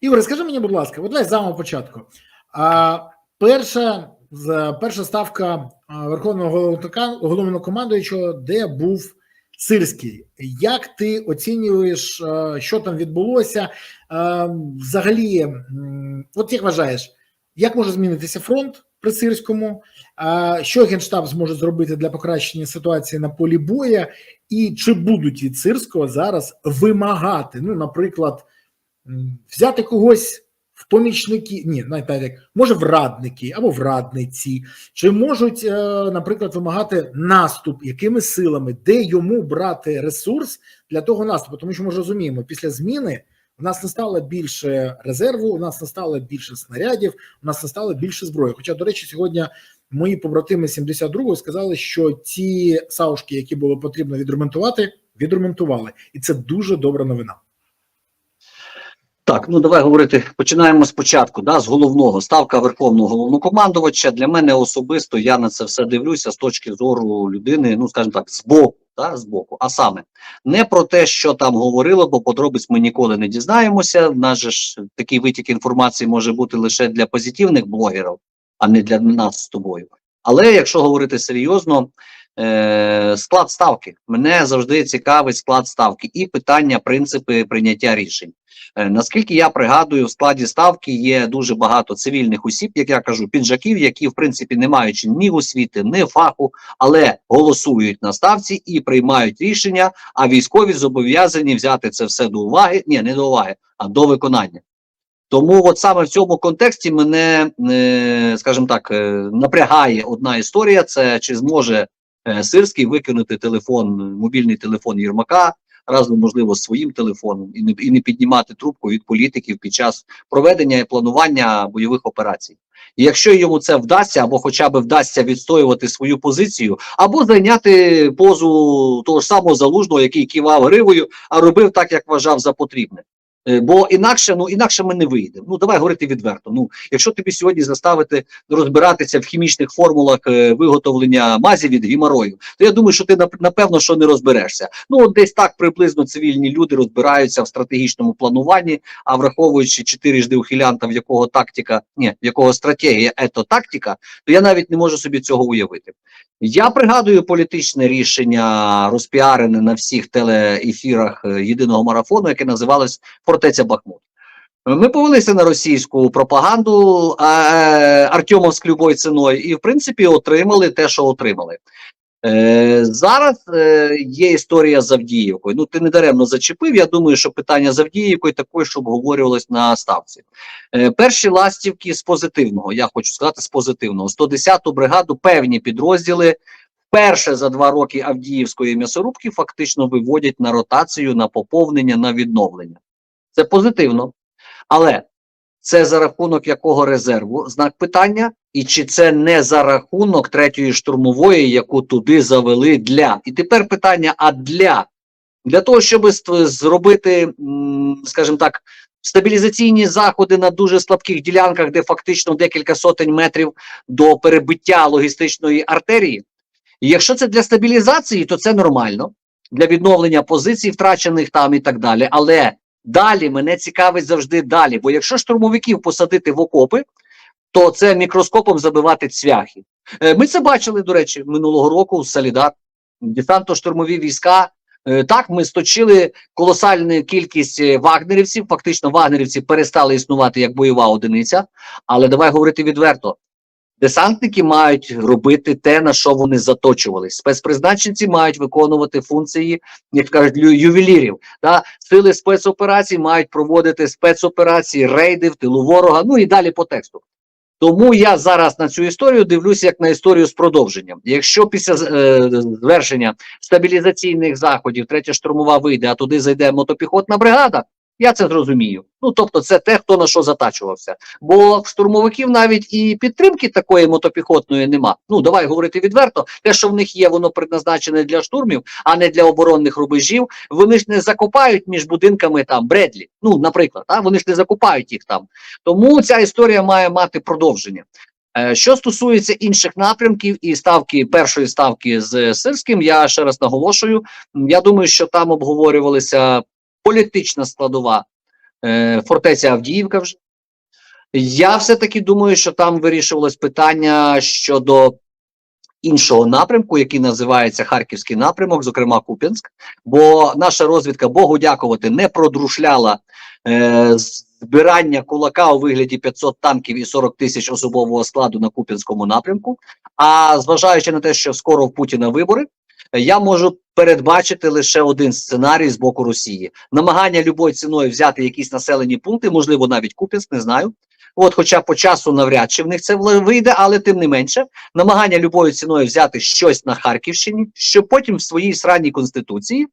Ігор, скажи мені, будь ласка, от з самого початку. А, перша, перша ставка Верховного головнокоман- головнокомандуючого, де був Сирський. Як ти оцінюєш, що там відбулося? Взагалі, от як вважаєш, як може змінитися фронт при Сирському? Що Генштаб зможе зробити для покращення ситуації на полі боя? І чи будуть від Сирського зараз вимагати? Ну, наприклад, взяти когось в помічники, ні, навіть так, як може в радники або в радниці, чи можуть, е, наприклад, вимагати наступ, якими силами, де йому брати ресурс для того наступу? Тому що ми ж розуміємо, після зміни у нас не стало більше резерву, у нас не стало більше снарядів, у нас не стало більше зброї. Хоча, до речі, сьогодні мої побратими 72-го сказали, що ті саушки, які було потрібно відремонтувати, відремонтували, і це дуже добра новина. Так, ну давай говорити. Починаємо спочатку, да, з головного ставка верховного головнокомандувача. Для мене особисто я на це все дивлюся з точки зору людини, ну скажімо так, збоку, да, збоку. А саме не про те, що там говорило, бо подробиць ми ніколи не дізнаємося. В нас же ж такий витік інформації може бути лише для позитивних блогерів, а не для нас з тобою. Але якщо говорити серйозно, е, склад ставки мене завжди цікавить склад ставки і питання, принципи прийняття рішень. Е, Наскільки я пригадую, в складі ставки є дуже багато цивільних осіб, як я кажу, піджаків, які в принципі не маючи ні освіти, ні фаху, але голосують на ставці і приймають рішення. А військові зобов'язані взяти це все до уваги. Ні, не до уваги, а до виконання. Тому, от саме в цьому контексті мене, е, скажімо так, напрягає одна історія: це чи зможе Сирський викинути телефон, мобільний телефон Єрмака разом, можливо, з своїм телефоном і не, і не піднімати трубку від політиків під час проведення і планування бойових операцій. І якщо йому це вдасться, або хоча б вдасться відстоювати свою позицію, або зайняти позу того ж самого залужного, який кивав гривою, а робив так, як вважав за потрібне. Е, Бо інакше, ну інакше ми не вийдемо. Ну давай говорити відверто. Ну, якщо тобі сьогодні заставити розбиратися в хімічних формулах е, виготовлення мазі від геморою, то я думаю, що ти нап- напевно що не розберешся. Ну от десь так приблизно цивільні люди розбираються в стратегічному плануванні, а враховуючи чотирижди ухилянта, в якого тактика, ні, в якого стратегія, ето тактика, то я навіть не можу собі цього уявити. Я пригадую політичне рішення, розпіарене на всіх телеефірах е, єдиного марафону, яке називалось Фортеця Бахмут. Ми повелися на російську пропаганду е, Артемовськ любою ціною, і в принципі отримали те, що отримали. Е, зараз е, є історія з Авдіївкою. Ну, ти не даремно зачепив. Я думаю, що питання з Авдіївкою також що обговорювалось на ставці. Е, перші ластівки з позитивного, я хочу сказати, з позитивного. 110-ту бригаду певні підрозділи вперше за два роки Авдіївської м'ясорубки фактично виводять на ротацію, на поповнення, на відновлення. Це позитивно. Але це за рахунок якого резерву знак питання, і чи це не за рахунок третьої штурмової, яку туди завели для. І тепер питання: а для? Для того, щоб зробити, скажімо так, стабілізаційні заходи на дуже слабких ділянках, де фактично декілька сотень метрів до перебиття логістичної артерії. І якщо це для стабілізації, то це нормально для відновлення позицій, втрачених там і так далі. Але далі мене цікавить завжди далі. Бо якщо штурмовиків посадити в окопи, то це мікроскопом забивати цвяхи. Е, Ми це бачили, до речі, минулого року в Солідар. Десантно-штурмові війська. Е, Так, ми сточили колосальну кількість е, вагнерівців. Фактично, вагнерівці перестали існувати як бойова одиниця. Але давай говорити відверто: десантники мають робити те, на що вони заточувались. Спецпризначенці мають виконувати функції, як кажуть, ювелірів. Та сили спецоперацій мають проводити спецоперації, рейди в тилу ворога. Ну і далі по тексту. Тому я зараз на цю історію дивлюся як на історію з продовженням. Якщо після е, звершення стабілізаційних заходів третя штурмова вийде, а туди зайде мотопіхотна бригада, я це зрозумію. Ну тобто, це те, хто на що затачувався. Бо в штурмовиків навіть і підтримки такої мотопіхотної нема. Ну давай говорити відверто. Те, що в них є, воно предназначене для штурмів, а не для оборонних рубежів. Вони ж не закопають між будинками там Бредлі. Ну, наприклад, а вони ж не закопають їх там. Тому ця історія має мати продовження. Е, Що стосується інших напрямків і ставки першої ставки з Сирським, я ще раз наголошую. Я думаю, що там обговорювалися політична складова е, фортеця Авдіївка вже. Я все-таки думаю, що там вирішувалось питання щодо іншого напрямку, який називається Харківський напрямок, зокрема Куп'янськ. Бо наша розвідка, Богу дякувати, не продрушляла е, збирання кулака у вигляді 500 танків і 40 тисяч особового складу на Куп'янському напрямку. А зважаючи на те, що скоро в Путіна вибори, я можу передбачити лише один сценарій з боку Росії: намагання любою ціною взяти якісь населені пункти, можливо, навіть Куп'янськ, не знаю. От, хоча по часу навряд чи в них це вийде, але тим не менше, намагання любою ціною взяти щось на Харківщині, щоб потім в своїй сранній конституції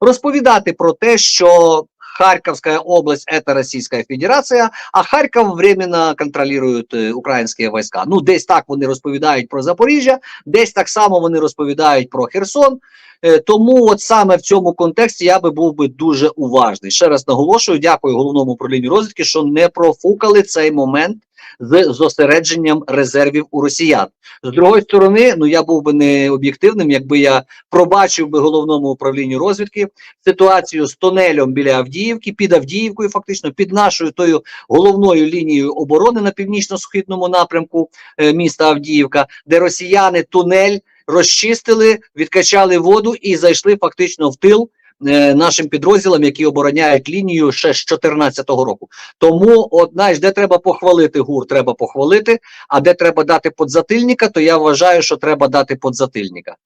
розповідати про те, що Харьковская область это Российская Федерация, а Харьков временно контролюють е, українські війська. Ну, десь так вони розповідають про Запоріжжя, десь так само вони розповідають про Херсон. Е, Тому от саме в цьому контексті я би був би дуже уважний. Ще раз наголошую, дякую головному управлінню розвідки, що не профукали цей момент з зосередженням резервів у росіян. З другої сторони, ну я був би не об'єктивним, якби я пробачив би головному управлінню розвідки ситуацію з тунелем біля Авдіївки, під Авдіївкою, фактично під нашою тою головною лінією оборони на північно-східному напрямку е, міста Авдіївка, де росіяни тунель розчистили, відкачали воду і зайшли фактично в тил. Е, Нашим підрозділам, які обороняють лінію ще з 2014 року, тому от знаєш, де треба похвалити гур, треба похвалити. А де треба дати подзатильника, то я вважаю, що треба дати подзатильника.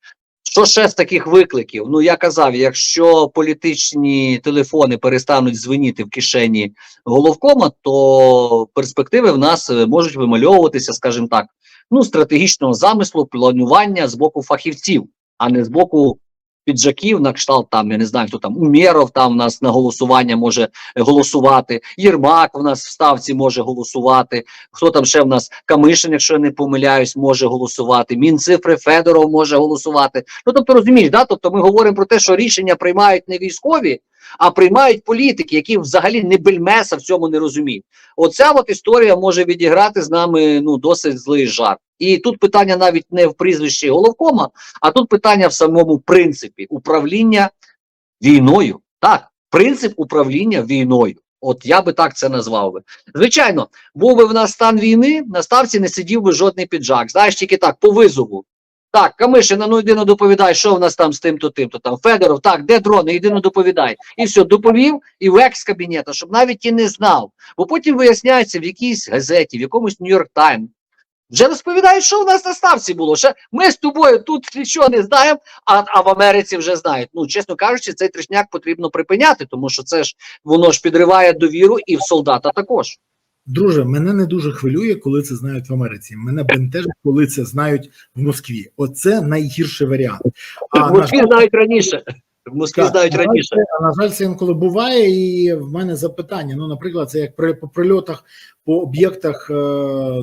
Що ще з таких викликів? Ну я казав, якщо політичні телефони перестануть дзвеніти в кишені головкома, то перспективи в нас е, можуть вимальовуватися, скажімо так, ну стратегічного замислу, планування з боку фахівців, а не з боку піджаків на кшталт там, я не знаю, хто там Умєров там в нас на голосування може е, голосувати, Єрмак в нас в ставці може голосувати. Хто там ще в нас Камишин, якщо я не помиляюсь, може голосувати. Мінцифри Федоров може голосувати. Ну тобто розумієш, да? Тобто ми говоримо про те, що рішення приймають не військові, а приймають політики, які взагалі не бельмеса в цьому не розуміють. Оця от історія може відіграти з нами ну досить злий жарт. І тут питання навіть не в прізвищі головкома, а тут питання в самому принципі управління війною. Так, принцип управління війною. От я би так це назвав би. Звичайно, був би в нас стан війни, на ставці не сидів би жодний піджак. Знаєш, тільки так, по визову. Так, Камишина, ну йди ну доповідай, що в нас там з тим-то, тим-то там. Федоров, так, де дрони, йди ну доповідай. І все, доповів і в екс-кабінета, щоб навіть і не знав. Бо потім виясняється в якійсь газеті, в якомусь Нью-Йорк Тайм. Вже розповідають, що в нас на ставці було. Ще ми з тобою тут нічого не знаємо, а, а в Америці вже знають. Ну, чесно кажучи, цей тришняк потрібно припиняти, тому що це ж воно ж підриває довіру і в солдата також. Друже, мене не дуже хвилює, коли це знають в Америці. Мене бентежить, коли це знають в Москві. Оце найгірший варіант. А в Москві жаль, знають раніше. В Москві так, знають на раніше. це- на жаль, це інколи буває, і в мене запитання. Ну, наприклад, це як при по прильотах по об'єктах е,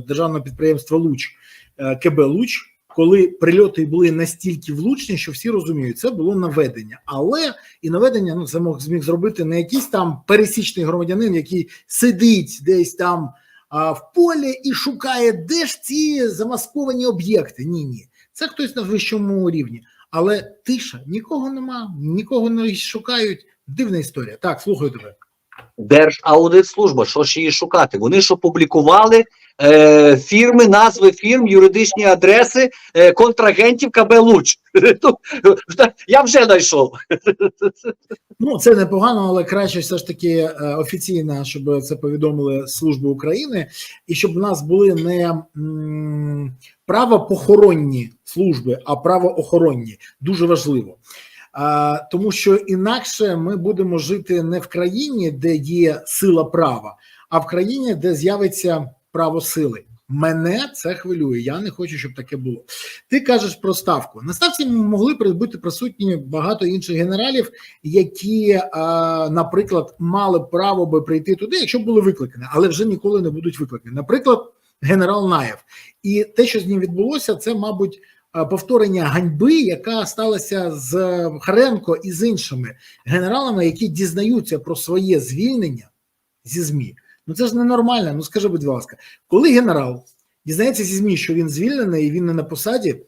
державного підприємства Луч е, КБ Луч. Коли прильоти були настільки влучні, що всі розуміють, це було наведення. Але і наведення ну це мог зміг зробити не якийсь там пересічний громадянин, який сидить десь там а, в полі і шукає, де ж ці замасковані об'єкти. Ні, ні, це хтось на вищому рівні. Але тиша, нікого нема, нікого не шукають. Дивна історія. Так, слухаю тебе. Держаудитслужба, що ж її шукати? Вони ж опублікували е, фірми, назви фірм, юридичні адреси е, контрагентів КБ Луч. Ну, Я вже знайшов. Ну, це непогано, але краще все ж таки е, офіційно, щоб це повідомили служби України, і щоб в нас були не правопохоронні служби, а правоохоронні. Дуже важливо. А, тому що інакше ми будемо жити не в країні, де є сила права, а в країні, де з'явиться право сили. Мене це хвилює. Я не хочу, щоб таке було. Ти кажеш про ставку. На ставці могли бути присутні багато інших генералів, які, наприклад, мали право би прийти туди, якщо були викликані, але вже ніколи не будуть викликані. Наприклад, генерал Наєв. І те, що з ним відбулося, це, мабуть, повторення ганьби, яка сталася з Харенко і з іншими генералами, які дізнаються про своє звільнення зі ЗМІ. Ну це ж ненормально. Ну скажи, будь ласка, коли генерал дізнається зі ЗМІ, що він звільнений і він не на посаді,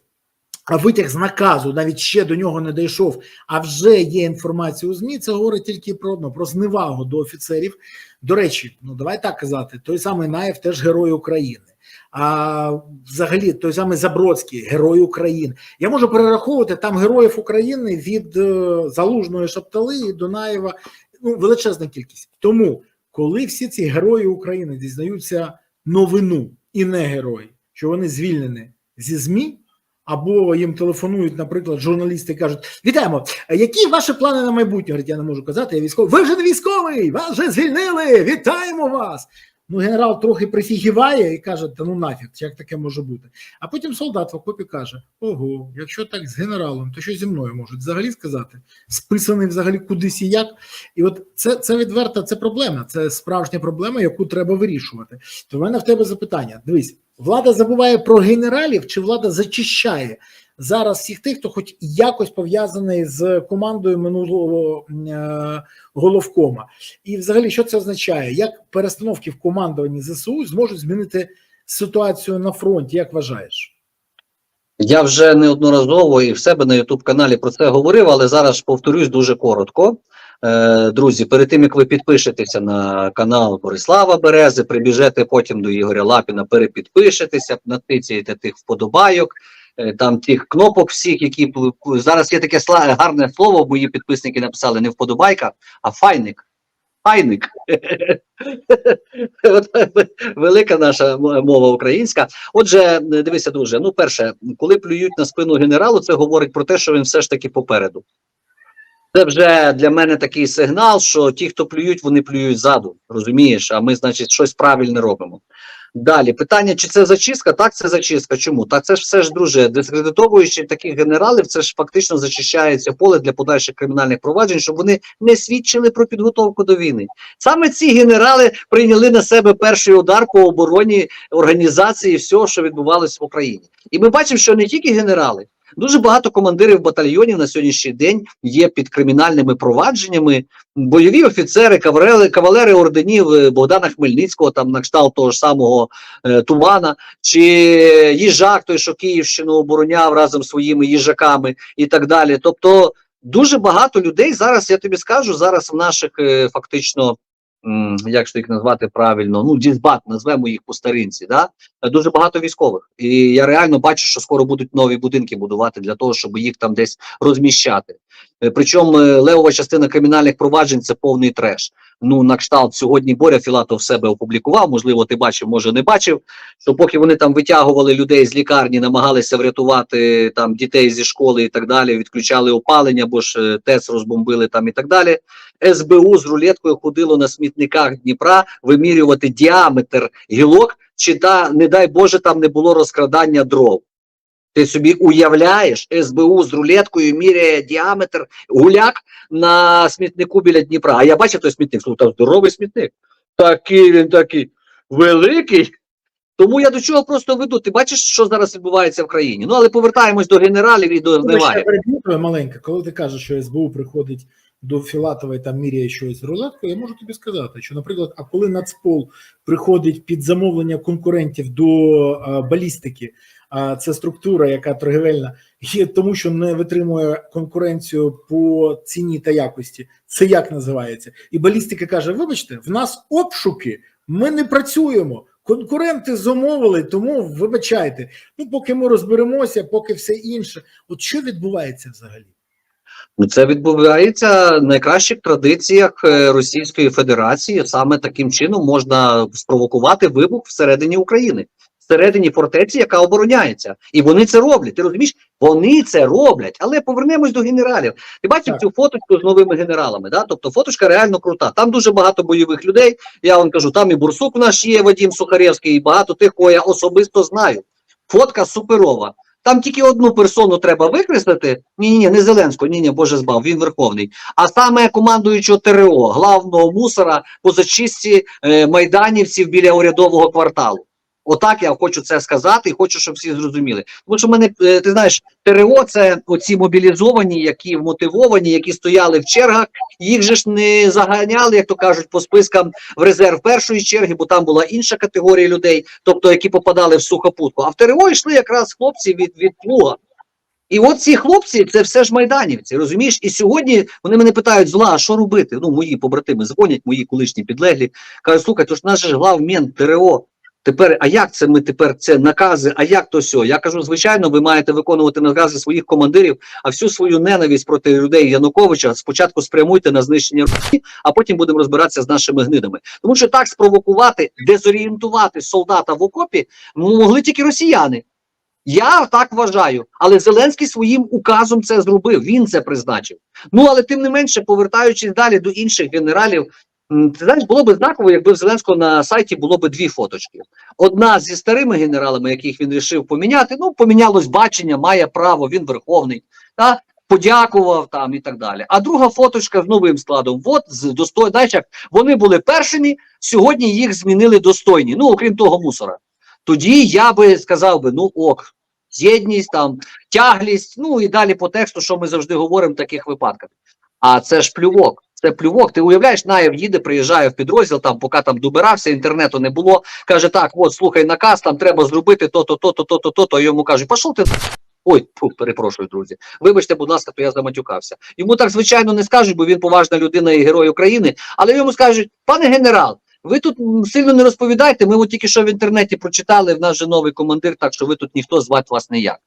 витяг з наказу навіть ще до нього не дійшов, а вже є інформація у ЗМІ, це говорить тільки про одно, про зневагу до офіцерів. До речі, ну давай так казати, той самий Наєв теж герой України. А взагалі той самий Забродський, герой України. Я можу перераховувати там героїв України від е, Залужної Шаптали і Дунаєва. Ну, величезна кількість. Тому, коли всі ці герої України дізнаються новину і не герої, що вони звільнені зі ЗМІ, або їм телефонують, наприклад, журналісти кажуть: Вітаємо! Які ваші плани на майбутнє? Говорить, я не можу казати, я військовий. Ви вже не військовий! Вас вже звільнили! Вітаємо вас! Ну, генерал трохи прифігіває і каже: Та ну нафіг, як таке може бути? А потім солдат в окопі каже: Ого, якщо так з генералом, то що зі мною можуть взагалі сказати? Списаний взагалі кудись і як. І от це, це відверта, це проблема, це справжня проблема, яку треба вирішувати. То в мене в тебе запитання: дивись, влада забуває про генералів, чи влада зачищає зараз всіх тих, хто хоч якось пов'язаний з командою минулого е, головкома. І взагалі, що це означає? Як перестановки в командуванні ЗСУ зможуть змінити ситуацію на фронті? Як вважаєш? Я вже неодноразово і в себе на Ютуб каналі про це говорив, але зараз повторюсь дуже коротко. Е, друзі, перед тим як ви підпишетеся на канал Борислава Берези, прибіжете потім до Ігоря Лапіна, перепідпишетеся, натицяєте тих вподобайок, там тих кнопок всіх, які зараз є таке гарне слово, мої підписники написали не вподобайка, а файник. Файник. От Велика наша мова українська. Отже, дивися, друже. Ну, перше, коли плюють на спину генералу, це говорить про те, що він все ж таки попереду. Це вже для мене такий сигнал, що ті, хто плюють, вони плюють ззаду. Розумієш? А ми, значить, щось правильне робимо. Далі питання: чи це зачистка? Так, це зачистка. Чому? Та це ж все ж, друже, дискредитовуючи таких генералів, це ж фактично зачищається поле для подальших кримінальних проваджень, щоб вони не свідчили про підготовку до війни. Саме ці генерали прийняли на себе перший удар по обороні організації всього, що відбувалось в Україні. І ми бачимо, що не тільки генерали. Дуже багато командирів батальйонів на сьогоднішній день є під кримінальними провадженнями. Бойові офіцери, кавалери, кавалери орденів е, Богдана Хмельницького, там на кшталт того ж самого е, Тумана, чи їжак, той, що Київщину обороняв разом зі своїми їжаками і так далі. Тобто дуже багато людей зараз, я тобі скажу, зараз в наших е, фактично. Як ж їх назвати правильно? Ну, дізбат, назвемо їх по старинці. Да? Е, Дуже багато військових. І я реально бачу, що скоро будуть нові будинки будувати для того, щоб їх там десь розміщати. Е, Причому е, левова частина кримінальних проваджень це повний треш. Ну, на кшталт сьогодні Боря Філатов себе опублікував. Можливо, ти бачив, може не бачив. Що поки вони там витягували людей з лікарні, намагалися врятувати там дітей зі школи і так далі, відключали опалення, бо ж е, ТЕЦ розбомбили там і так далі. СБУ з рулеткою ходило на смітниках Дніпра вимірювати діаметр гілок, чи та, не дай Боже, там не було розкрадання дров. Ти собі уявляєш, СБУ з рулеткою міряє діаметр гуляк на смітнику біля Дніпра. А я бачив той смітник, слухай, там здоровий смітник. Такий він такий великий. Тому я до чого просто веду. Ти бачиш, що зараз відбувається в країні. Ну але повертаємось до генералів і до Ну, зневаги. переб'ю тебе коли ти кажеш, що СБУ приходить до Філатова і там міряє щось з рулеткою, я можу тобі сказати, що, наприклад, а коли Нацпол приходить під замовлення конкурентів до а, балістики, а це структура, яка торгівельна, є тому, що не витримує конкуренцію по ціні та якості. Це як називається? І балістика каже: вибачте, в нас обшуки, ми не працюємо. Конкуренти замовили, тому вибачайте. Ну, поки ми розберемося, поки все інше. От що відбувається взагалі? Ну, Це відбувається в найкращих традиціях е, Російської Федерації. Саме таким чином можна спровокувати вибух всередині України, всередині фортеці, яка обороняється. І вони це роблять. Ти розумієш? Вони це роблять. Але повернемось до генералів. Ти бачив Так. цю фоточку з новими генералами? Да? Тобто фоточка реально крута. Там дуже багато бойових людей. Я вам кажу, там і Бурсук наш є, Вадим Сухаревський, і багато тих, кого я особисто знаю. Фотка суперова. Там тільки одну персону треба викреслити. Ні, ні, не Зеленського, ні, ні, Боже збав, він верховний. А саме командуючого ТРО, главного мусора по зачистці е, майданівців біля урядового кварталу. Отак я хочу це сказати і хочу, щоб всі зрозуміли. Тому що мене, е, ти знаєш, ТРО це оці мобілізовані, які вмотивовані, які стояли в чергах. Їх же ж не заганяли, як то кажуть, по спискам в резерв першої черги, бо там була інша категорія людей, тобто які попадали в сухопутку. А в ТРО йшли якраз хлопці від, від плуга. І от ці хлопці, це все ж майданівці, розумієш? І сьогодні вони мене питають, зла, а що робити? Ну, мої побратими дзвонять, мої колишні підлеглі. Кажуть, слухай, то ж наш же главмент ТРО. Тепер, а як це ми тепер це накази? А як то сьо? Я кажу, звичайно, ви маєте виконувати накази своїх командирів, а всю свою ненависть проти людей Януковича спочатку спрямуйте на знищення Росії, а потім будемо розбиратися з нашими гнидами. Тому що так спровокувати, дезорієнтувати солдата в окопі могли тільки росіяни. Я так вважаю, але Зеленський своїм указом це зробив. Він це призначив. Ну але тим не менше, повертаючись далі до інших генералів, ти знаєш, було б знаково, якби в Зеленського на сайті було б дві фоточки. Одна зі старими генералами, яких він вирішив поміняти. Ну, помінялось бачення, має право, він верховний. Та подякував там і так далі. А друга фоточка з новим складом. От з достой, знаєш, як вони були першими, сьогодні їх змінили достойні. Ну, окрім того, мусора. Тоді я би сказав би, ну ок, єдність, там, тяглість, ну і далі по тексту, що ми завжди говоримо в таких випадках. А це ж плювок. Це плювок. Ти уявляєш, Наєв їде, приїжджає в підрозділ, там, поки там добирався, інтернету не було. Каже: так, от слухай наказ, там треба зробити то-то, то-то, то-то, то-то. Йому кажуть, пішов ти. Ой, фу, перепрошую, друзі. Вибачте, будь ласка, то я заматюкався. Йому так звичайно не скажуть, бо він поважна людина і герой України. Але йому скажуть, пане генерал, ви тут сильно не розповідайте. Ми от тільки що в інтернеті прочитали, в нас же новий командир, так що ви тут ніхто звати вас ніяк.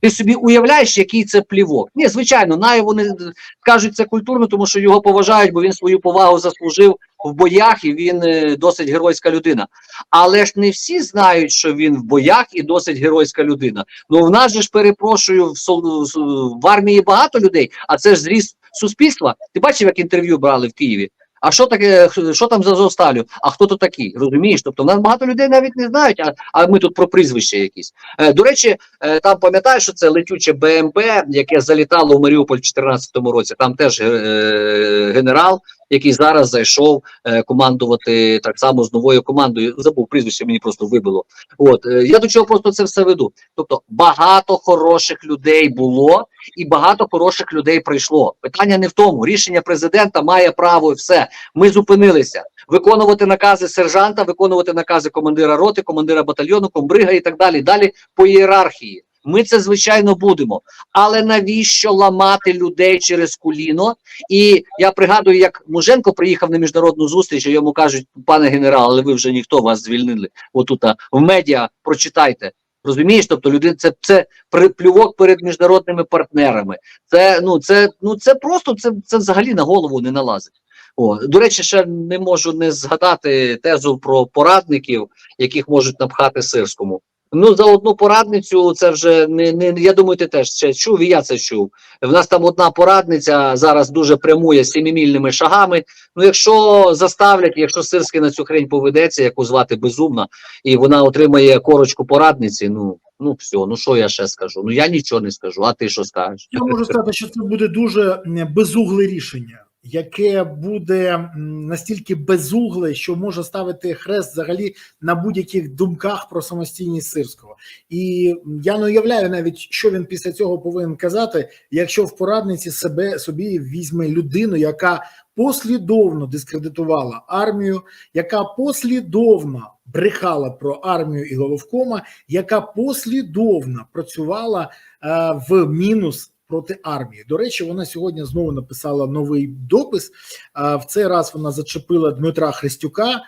Ти собі уявляєш, який це плівок? Ні, звичайно, на вони кажуть це культурно, тому що його поважають, бо він свою повагу заслужив в боях і він е, досить геройська людина. Але ж не всі знають, що він в боях і досить геройська людина. Ну в нас же ж перепрошую в, в армії багато людей, а це ж зріст суспільства. Ти бачив, як інтерв'ю брали в Києві? А що таке, що там за Зосталю? А хто то такий? Розумієш? Тобто нас багато людей навіть не знають, а, а ми тут про прізвище якісь. Е, до речі, е, там пам'ятаєш, що це летюче БМП, яке залітало в Маріуполь в 2014 році. Там теж е, генерал, який зараз зайшов е, командувати так само з новою командою. Забув прізвище, мені просто вибило. От е, я до чого просто це все веду. Тобто багато хороших людей було, і багато хороших людей прийшло. Питання не в тому. Рішення президента має право і все. Ми зупинилися. Виконувати накази сержанта, виконувати накази командира роти, командира батальйону, комбрига і так далі. Далі по ієрархії. Ми це звичайно будемо. Але навіщо ламати людей через коліно? І я пригадую, як Муженко приїхав на міжнародну зустріч, і йому кажуть, пане генерал, але ви вже ніхто вас звільнили. Отут в медіа прочитайте. Розумієш, тобто люди, це, це при- плювок перед міжнародними партнерами. Це ну це ну це просто це, це взагалі на голову не налазить. О, до речі, ще не можу не згадати тезу про порадників, яких можуть напхати сирському. Ну, за одну порадницю це вже не, не я думаю, ти теж ще чув, і я це чув. В нас там одна порадниця зараз дуже прямує семимільними шагами. Ну, якщо заставлять, якщо Сирський на цю хрень поведеться, яку звати безумна, і вона отримає корочку порадниці, ну ну все, ну що я ще скажу? Ну я нічого не скажу. А ти що скажеш? Я можу сказати, що це буде дуже безугле рішення, яке буде настільки безугле, що може ставити хрест взагалі на будь-яких думках про самостійність сирського. І я не уявляю навіть, що він після цього повинен казати, якщо в порадниці себе собі візьме людину, яка послідовно дискредитувала армію, яка послідовно брехала про армію і головкома, яка послідовно працювала е, в мінус проти армії. До речі, вона сьогодні знову написала новий допис. В цей раз вона зачепила Дмитра Христюка,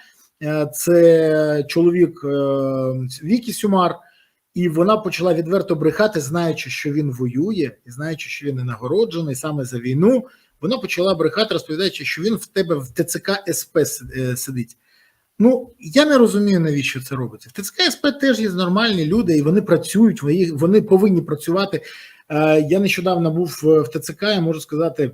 е, це чоловік е, Вікі Сюмар. І вона почала відверто брехати, знаючи, що він воює, і знаючи, що він не нагороджений саме за війну. Вона почала брехати, розповідаючи, що він в тебе в ТЦК СП е, сидить. Ну я не розумію, навіщо це робиться. В ТЦК СП теж є нормальні люди, і вони працюють, вони повинні працювати. Е, Я нещодавно був в в ТЦК, я можу сказати,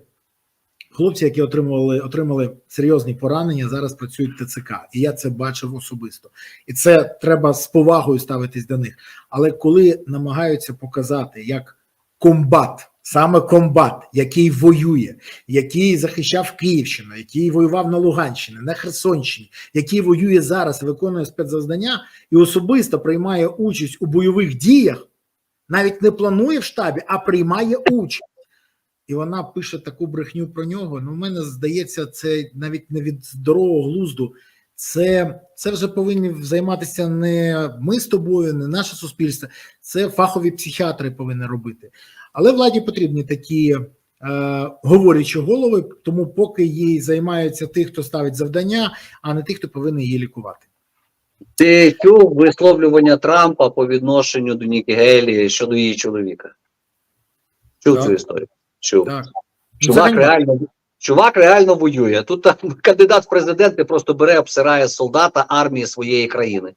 хлопці, які отримували отримали серйозні поранення, зараз працюють в ТЦК, і я це бачив особисто. І це треба з повагою ставитись до них. Але коли намагаються показати як комбат, саме комбат, який воює, який захищав Київщину, який воював на Луганщині, на Херсонщині, який воює зараз, виконує спецзавдання і особисто приймає участь у бойових діях, навіть не планує в штабі, а приймає участь. І вона пише таку брехню про нього. Ну, в мене здається, це навіть не від здорового глузду. Це, це вже повинні займатися не ми з тобою, не наше суспільство. Це фахові психіатри повинні робити. Але владі потрібні такі е, говорячі голови, тому поки їй займаються ті, хто ставить завдання, а не ті, хто повинен її лікувати. Ти чув висловлювання Трампа по відношенню до Нікі Гейлі щодо її чоловіка? Чув Так. цю історію? Чув. Так. Чувак Взагалі, реально, чувак реально воює. Тут там, кандидат в президенти просто бере, обсирає солдата армії своєї країни.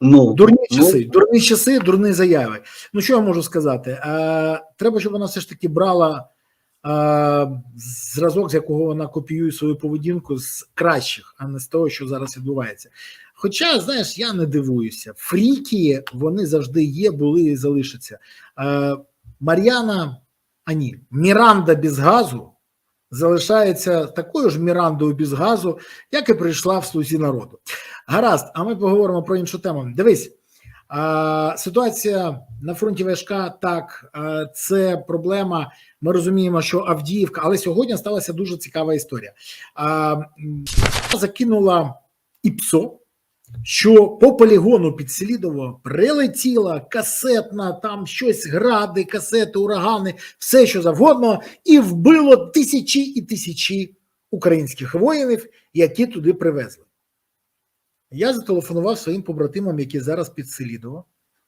Ну, Дурні ну, часи, дурні часи, дурні заяви. Ну що я можу сказати? Е, треба, щоб вона все ж таки брала е, зразок, з якого вона копіює свою поведінку з кращих, а не з того, що зараз відбувається. Хоча, знаєш, я не дивуюся. Фріки вони завжди є, були і залишаться. Е, Мар'яна, а ні, Міранда без газу залишається такою ж Мірандою без газу, як і прийшла в слузі народу. Гаразд, а ми поговоримо про іншу тему. Дивись, а, ситуація на фронті Важка, так, а, це проблема. Ми розуміємо, що Авдіївка, але сьогодні сталася дуже цікава історія. А, закинула ІПСО, що по полігону під Селідово прилетіла касетна, там щось гради, касети, урагани, все що завгодно, і вбило тисячі і тисячі українських воїнів, які туди привезли. Я зателефонував своїм побратимам, які зараз під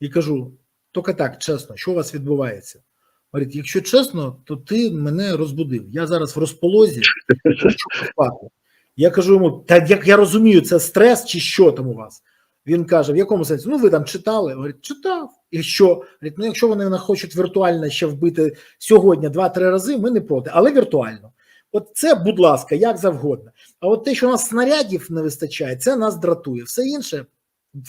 і кажу: тільки так, чесно, що у вас відбувається? Говорить, якщо чесно, то ти мене розбудив. Я зараз в розполозі, хочу спати. Я кажу йому: та як я розумію, це стрес чи що там у вас? Він каже: в якому сенсі? Ну, ви там читали? Говорить, читав. І що? Говорить, ну якщо вони хочуть віртуально ще вбити сьогодні два-три рази, ми не проти, але віртуально. От це, будь ласка, як завгодно. А от те, що у нас снарядів не вистачає, це нас дратує. Все інше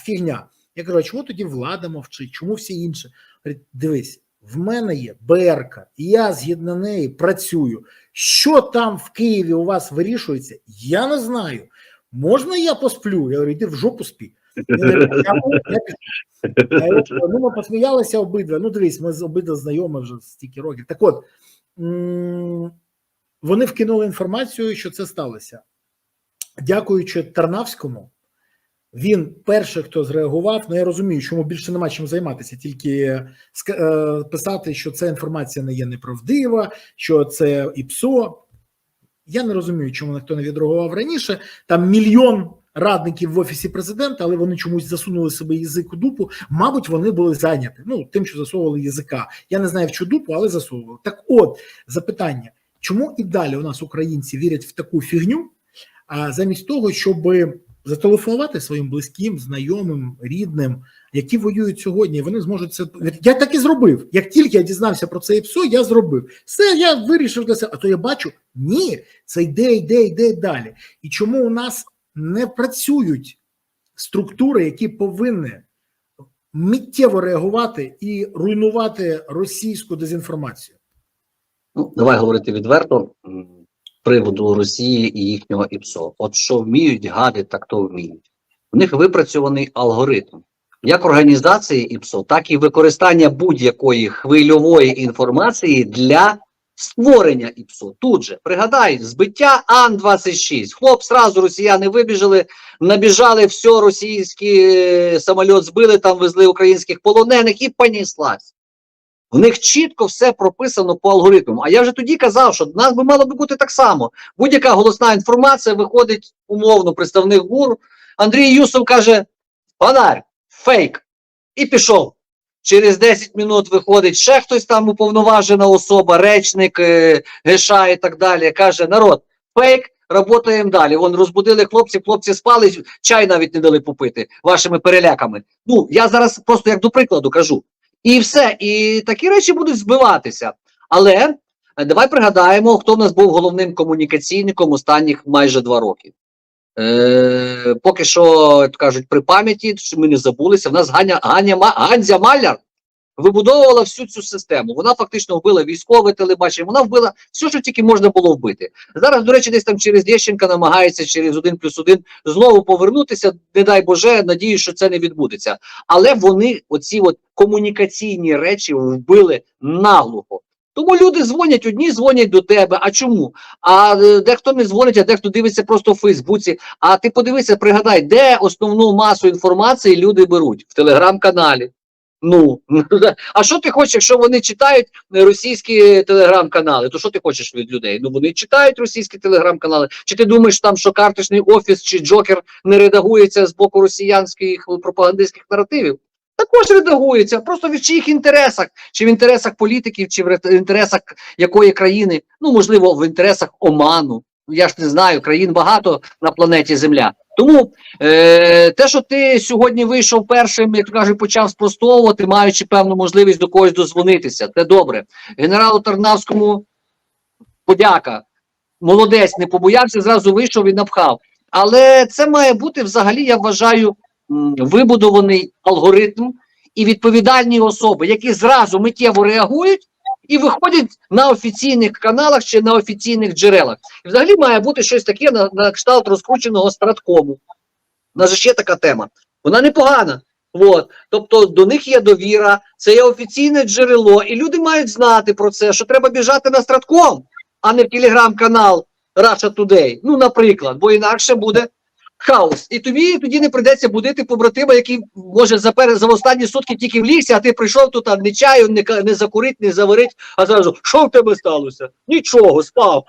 фігня. Я кажу, а чому тоді влада мовчить? Чому всі інші? Говорить, дивись, в мене є БРК, і я згідно неї працюю. Що там в Києві у вас вирішується? Я не знаю. Можна я посплю? Я говорю, йди в жопу спі. От, Ну, ми посміялися обидва. Ну, дивись, ми з- обидва знайомі вже стільки років. Так от, вони вкинули інформацію, що це сталося. Дякуючи Тарнавському, він перший, хто зреагував. Ну, я розумію, що йому більше нема чим займатися, тільки е, писати, що ця інформація не є неправдива, що це ІПСО. Я не розумію, чому ніхто не відреагував раніше. Там мільйон радників в офісі президента, але вони чомусь засунули собі язик у дупу. Мабуть, вони були зайняті. Ну, тим, що засовували язика. Я не знаю в чу дупу, але засовували. Так, от запитання: чому і далі у нас українці вірять в таку фігню, а замість того, щоб зателефонувати своїм близьким, знайомим, рідним, які воюють сьогодні, вони зможуть це. Я так і зробив. Як тільки я дізнався про це і все, я зробив. Все, я вирішив для себе. А то я бачу, ні, це йде, йде, йде далі. І чому у нас не працюють структури, які повинні миттєво реагувати і руйнувати російську дезінформацію? Ну, давай говорити відверто приводу Росії і їхнього ІПСО. От що вміють гади, так то вміють. У них випрацьований алгоритм. Як організації ІПСО, так і використання будь-якої хвильової інформації для створення ІПСО. Тут же пригадай, збиття Ан-26. Хлоп, сразу росіяни вибіжали, набіжали, все, російський е, самоліт збили, там везли українських полонених і поніслась. В них чітко все прописано по алгоритму. А я вже тоді казав, що нас би мало би бути так само. Будь-яка голосна інформація виходить умовно представник ГУР. Андрій Юсов каже: Фонарь, фейк. І пішов. Через 10 минут виходить ще хтось там уповноважена особа, речник, е, ГШ і так далі. Каже: народ, фейк, Работаємо далі. Вон розбудили хлопців, хлопці спали, чай навіть не дали попити вашими переляками. Ну, я зараз просто як до прикладу кажу. І все. І такі речі будуть збиватися. Але е, давай пригадаємо, хто в нас був головним комунікаційником останніх майже два роки. Е, поки що кажуть при пам'яті, що ми не забулися. В нас Ганя, Ганя, Ганзя Маляр вибудовувала всю цю систему. Вона фактично вбила військове телебачення, вона вбила все, що тільки можна було вбити. Зараз, до речі, десь там через Єщенка намагається через один плюс один знову повернутися. Не дай Боже, надію, що це не відбудеться. Але вони оці от комунікаційні речі вбили наглухо. Тому люди дзвонять, одні дзвонять до тебе. А чому? А е, дехто не дзвонить, а дехто дивиться просто в Фейсбуці. А ти подивися, пригадай, де основну масу інформації люди беруть в телеграм-каналі. Ну, а що ти хочеш, якщо вони читають російські телеграм-канали? То що ти хочеш від людей? Ну вони читають російські телеграм-канали. Чи ти думаєш там, що карточний офіс чи Джокер не редагується з боку росіянських пропагандистських наративів? Також редагується, просто в чиїх інтересах, чи в інтересах політиків, чи в ре- інтересах якої країни, ну можливо, в інтересах Оману. Ну, Я ж не знаю, країн багато на планеті Земля. Тому е, те, що ти сьогодні вийшов першим, як кажуть, почав спростовувати, маючи певну можливість до когось дозвонитися, це добре. Генералу Тарнавському подяка. Молодець, не побоявся, зразу вийшов і напхав. Але це має бути взагалі, я вважаю, вибудований алгоритм і відповідальні особи, які зразу миттєво реагують і виходять на офіційних каналах чи на офіційних джерелах. І взагалі має бути щось таке на, на кшталт розкрученого страткому. У нас ще така тема. Вона непогана. От. Тобто до них є довіра, це є офіційне джерело, і люди мають знати про це, що треба біжати на стратком, а не в телеграм-канал Russia Today. Ну, наприклад, бо інакше буде хаос. І тобі тоді не прийдеться будити побратима, який може за, пер... за останні сутки тільки в лісі, а ти прийшов тут, не чаю, не, не закурить, не заварить, а зразу, що в тебе сталося? Нічого, спав.